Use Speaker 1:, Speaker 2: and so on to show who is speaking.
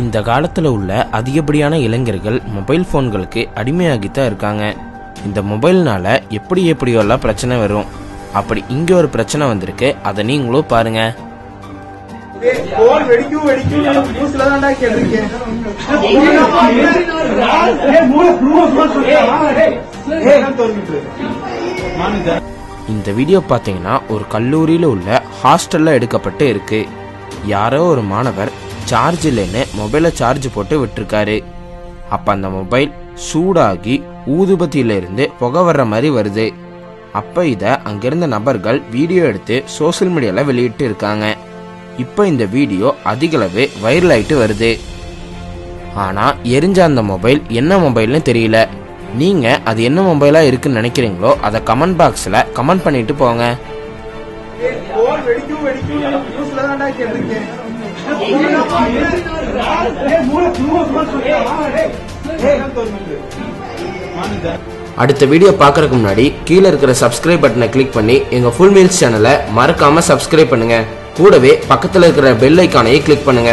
Speaker 1: இந்த காலத்தில் உள்ள அதிகப்படியான இளைஞர்கள் மொபைல் ஃபோன்களுக்கு அடிமையாகித்தான் இருக்காங்க. இந்த மொபைல்னால எப்படி எப்படியோலாம் பிரச்சனை வரும். அப்படி இங்கே ஒரு பிரச்சனை வந்திருக்கு. அதை நீங்களும் பாருங்க. இந்த வீடியோ பார்த்தீங்கன்னா ஒரு கல்லூரியில் உள்ள ஹாஸ்டல்ல எடுக்கப்பட்டு இருக்கு. யாரோ ஒரு மாணவர் சார்ஜ் இல்லைன்னு மொபைலை சார்ஜ் போட்டு விட்டுருக்காரு. அப்ப அந்த மொபைல் சூடாகி ஊதுபத்தியில இருந்து புகை வர்ற மாதிரி வருது. அப்ப இத அங்கிருந்த நபர்கள் வீடியோ எடுத்து சோஷியல் மீடியால வெளியிட்டு இருக்காங்க. இப்போ இந்த வீடியோ அதிகளவு வைரல் ஆயிட்டு வருது. ஆனா எரிஞ்ச அந்த மொபைல் என்ன மொபைல்னு தெரியல. நீங்க அது என்ன மொபைலா இருக்குன்னு நினைக்கிறீங்களோ அதை கமெண்ட் பாக்ஸ்ல கமெண்ட் பண்ணிட்டு போங்க. அடுத்த வீடியோ பார்க்கறதுக்கு முன்னாடி கீழே இருக்கிற சப்ஸ்கிரைப் பட்டனை கிளிக் பண்ணி எங்க ஃபுல் மீல்ஸ் சேனலை மறக்காம சப்ஸ்கிரைப் பண்ணுங்க. கூடவே பக்கத்துல இருக்கிற பெல் ஐக்கானையும் கிளிக் பண்ணுங்க.